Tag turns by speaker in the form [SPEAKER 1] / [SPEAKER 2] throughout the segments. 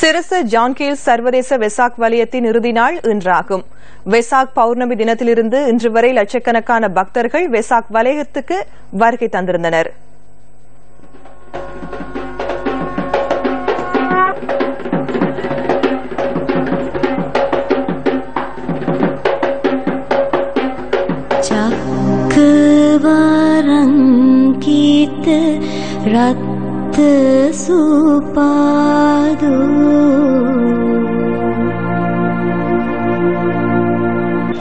[SPEAKER 1] சிரச ஜான்கீல் சர்வதேச வெசாக் வலயத்தின் இறுதி நாள் இன்றாகும். வெசாக் பௌர்ணமி தினத்திலிருந்து இன்று வரை லட்சக்கணக்கான பக்தர்கள் வெசாக் வலயத்துக்கு வருகை தந்திருந்தனர்.
[SPEAKER 2] ரத் सुपाद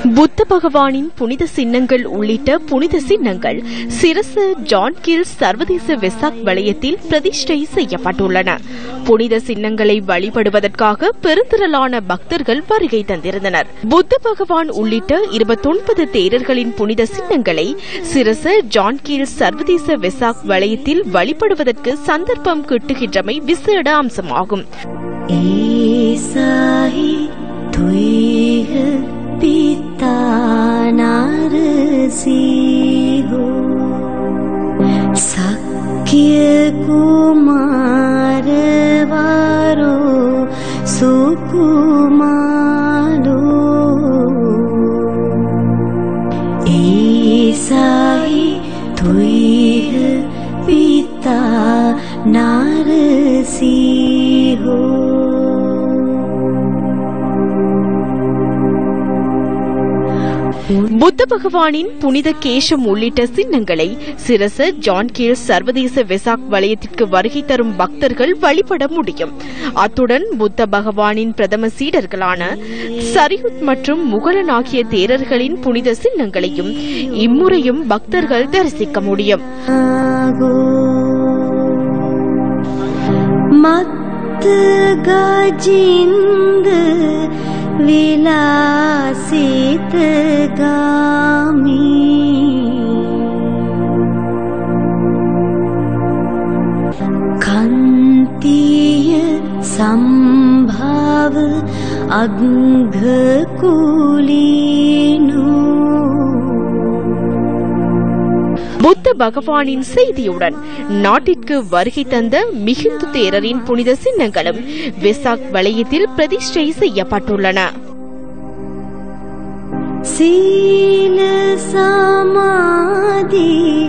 [SPEAKER 3] புத்த பகவானின் புனித சின்னங்கள் உள்ளிட்ட புனித சின்னங்கள் சிரசு ஜான் கில்ஸ் சர்வதேச வெசாக் வளையத்தில் பிரதிஷ்டை செய்யப்பட்டுள்ளன. புனித சின்னங்களை வழிபடுவதற்காக பெருந்திரளான பக்தர்கள் வருகை தந்திருந்தனர். புத்த பகவான் உள்ளிட்ட இருபத்தொன்பது தேரர்களின் புனித சின்னங்களை சிரசு ஜான் கில்ஸ் சர்வதேச வெசாக் வளையத்தில் வழிபடுவதற்கு சந்தர்ப்பம் கிட்டுகின்றமை விசேட அம்சமாகும்.
[SPEAKER 2] ஏசா कुमारवा सुकुमारो। ईसाई थुः पिता नारसी हो।
[SPEAKER 3] புத்த பகவானின் புனித கேஷம் உள்ளிட்ட சின்னங்களை சிரச ஜான் கீழ் சர்வதேச வெசாக் வலயத்திற்கு வருகை தரும் பக்தர்கள் வழிபட முடியும். அத்துடன் புத்த பகவானின் பிரதம சீடர்களான சரியுத் மற்றும் முகலன் ஆகிய தேரர்களின் புனித சின்னங்களையும் இம்முறையும் பக்தர்கள் தரிசிக்க முடியும்.
[SPEAKER 2] மத்து காஜிந்து விழா असीतगामी खन्तीय सम्भाव அக்கூலீனோ
[SPEAKER 3] புத்த பகவானின் செய்தியுடன் நாட்டிற்கு வருகை தந்த மிகுந்து தேரரின் புனித சின்னங்களும் வெசாக் வளையத்தில் பிரதிஷ்டை செய்யப்பட்டுள்ளன.
[SPEAKER 2] සීල සමාධී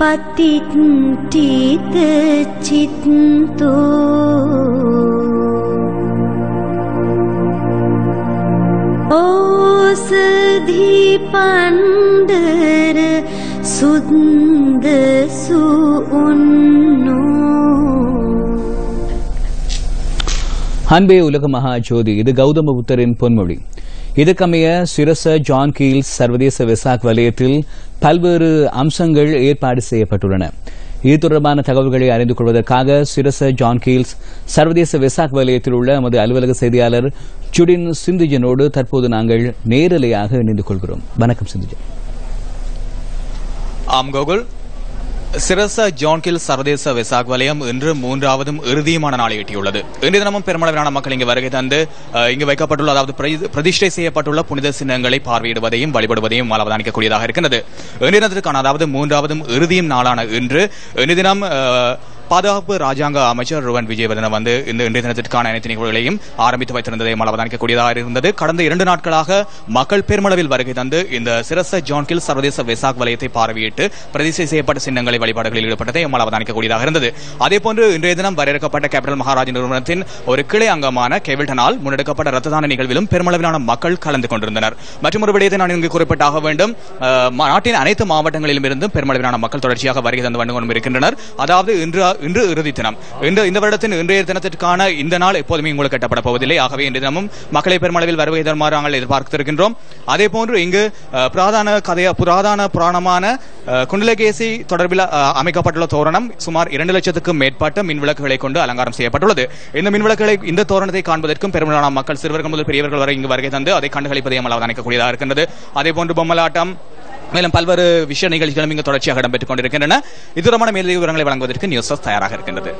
[SPEAKER 2] පතිට්ටිත චිත්තෝ ඕසධී පණ්ඩර සුද්දසු උන්නෝ
[SPEAKER 4] அன்பே உலக மகா ஜோதி இது கௌதம புத்தரின் பொன்மொழி இதுக்கமைய சிரச ஜான் கீல்ஸ் சர்வதேச வெசாக் வலயத்தில் பல்வேறு அம்சங்கள் ஏற்பாடு செய்யப்பட்டுள்ளன. இது தொடர்பான தகவல்களை அறிந்து கொள்வதற்காக சிரச ஜான் கீல்ஸ் சர்வதேச விசாக் வலயத்தில் உள்ள நமது அலுவலக செய்தியாளர் சுடின் சிந்துஜனோடு தற்போது நாங்கள் நேரலையாக இணைந்து கொள்கிறோம். வணக்கம் சிந்துஜன்.
[SPEAKER 5] ஆம் கோகுல். சிரச ஜான்கில் சர்வதேச வெசாக் வலயம் இன்று மூன்றாவதும் இறுதியுமான நாளை எட்டியுள்ளது. இன்றைய தினமும் பெருமளவிலான மக்கள் இங்கு வருகை தந்து இங்கு வைக்கப்பட்டுள்ள அதாவது பிரதி- பிரதிஷ்டை செய்யப்பட்டுள்ள புனித சின்னங்களை பார்வையிடுவதையும் வழிபடுவதையும் அவதானிக்கக்கூடியதாக இருக்கின்றது. இன்றைய தினத்திற்கான அதாவது மூன்றாவதும் இறுதியும் நாளான இன்று இன்றைய தினம் பாதுகாப்பு ராஜாங்க அமைச்சர் ருவன் விஜயவர்தன வந்து இந்த இன்றைய தினத்திற்கான அனைத்து நிகழ்வுகளையும் ஆரம்பித்து வைத்திருந்ததையும் அவதானிக்கக்கூடியதாக இருந்தது. கடந்த இரண்டு நாட்களாக மக்கள் பெருமளவில் வருகை தந்து இந்த சிரச ஜான்கில் சர்வதேச வெசாக் வலயத்தை பார்வையிட்டு பிரதிஷ்டை செய்யப்பட்ட சின்னங்களை வழிபாடுகளில் ஈடுபட்டதை நம்மால் அவதானிக்கக்கூடியதாக இருந்தது. அதேபோன்று இன்றைய தினம் வரையறுக்கப்பட்ட கேபிட்டல் மகாராஜ் நிறுவனத்தின் ஒரு கிளை அங்கமான கெவில்டனால் முன்னெடுக்கப்பட்ட ரத்ததான நிகழ்விலும் பெருமளவிலான மக்கள் கலந்து கொண்டிருந்தனர். மற்றும் ஒரு விடயத்தை நான் இங்கு குறிப்பிட்டாக வேண்டும். நாட்டின் அனைத்து மாவட்டங்களிலும் இருந்தும் பெருமளவிலான மக்கள் தொடர்ச்சியாக வருகை தந்து வந்து கொண்டும் இருக்கின்றனர் அதாவது இன்று இன்று இறுதி தினம். இந்த இந்த வருடத்தின் இன்றைய தினத்திற்கான இந்த நாள் எப்போதுமே உங்களுக்கு கட்டப்பட போவதில்லை. ஆகவே இன்றைய தினமும் மக்களை பெருமளவில் வருகை தருமாறு நாங்கள் எதிர்பார்த்திருக்கின்றோம். அதே போன்று இங்கு புராதான கதைய புராதான புராணமான குண்டலகேசி தொடர்பில் அமைக்கப்பட்டுள்ள தோரணம் சுமார் இரண்டு லட்சத்துக்கும் மேற்பட்ட மின் விளக்குகளை கொண்டு அலங்காரம் செய்யப்பட்டுள்ளது. இந்த மின் விளக்குகளை இந்த தோரணத்தை காண்பதற்கும் பெரும்பாலான மக்கள் சிறுவர்கள் முதல் பெரியவர்கள் வரை இங்கு வருகை தந்து அதை கண்டுகளிப்பதை நம்மால் அவதானிக்கக்கூடியதாக இருக்கின்றது. அதே போன்று பொம்மலாட்டம் மேலும் பல்வேறு விஷய நிகழ்ச்சிகளும் இங்கு தொடர்ச்சியாக இடம்பெற்றுக் கொண்டிருக்கின்றன. இது தொடர்பான மேலதிக விவரங்களை வழங்குவதற்கு நியூஸ் தயாராக இருக்கின்றது.